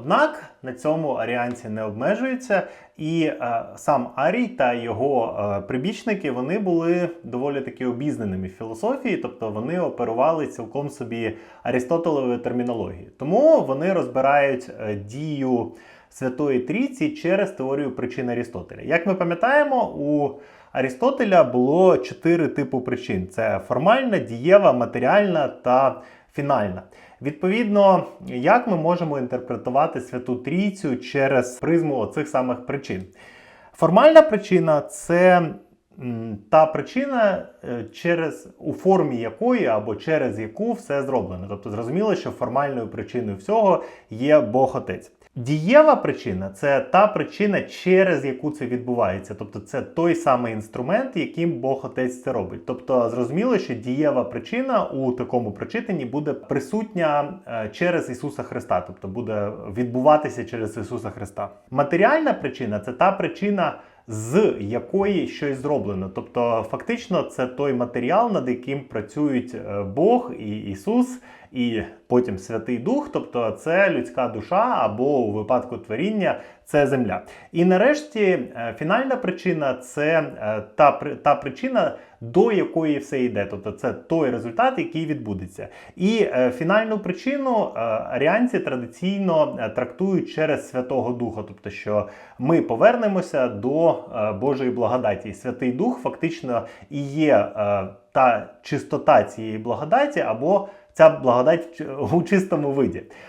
Однак на цьому аріанці не обмежуються, і е, сам Арій та його е, прибічники вони були доволі таки обізнаними в філософії, тобто вони оперували цілком собі Арістотелевою термінологією. Тому вони розбирають е, дію Святої Трійці через теорію причин Арістотеля. Як ми пам'ятаємо, у Арістотеля було чотири типи причин: це формальна, дієва, матеріальна та фінальна. Відповідно, як ми можемо інтерпретувати Святу Трійцю через призму оцих самих причин? Формальна причина це та причина, е, через у формі якої або через яку все зроблено. Тобто зрозуміло, що формальною причиною всього є Бог Отець. Дієва причина це та причина, через яку це відбувається. Тобто це той самий інструмент, яким Бог Отець це робить. Тобто зрозуміло, що дієва причина у такому прочитанні буде присутня е, через Ісуса Христа, тобто буде відбуватися через Ісуса Христа. Матеріальна причина це та причина. З якої щось зроблено, тобто фактично це той матеріал, над яким працюють е, Бог і Ісус, і потім Святий Дух, тобто це людська душа, або у випадку творіння це земля. І нарешті е, фінальна причина це е, та, та причина, до якої все йде. Тобто це той результат, який відбудеться. І е, фінальну причину аріанці традиційно трактують через Святого Духа, тобто що ми повернемося до Божої благодаті. І Святий Дух фактично і є та чистота цієї благодаті або ця благодать у чистому виді.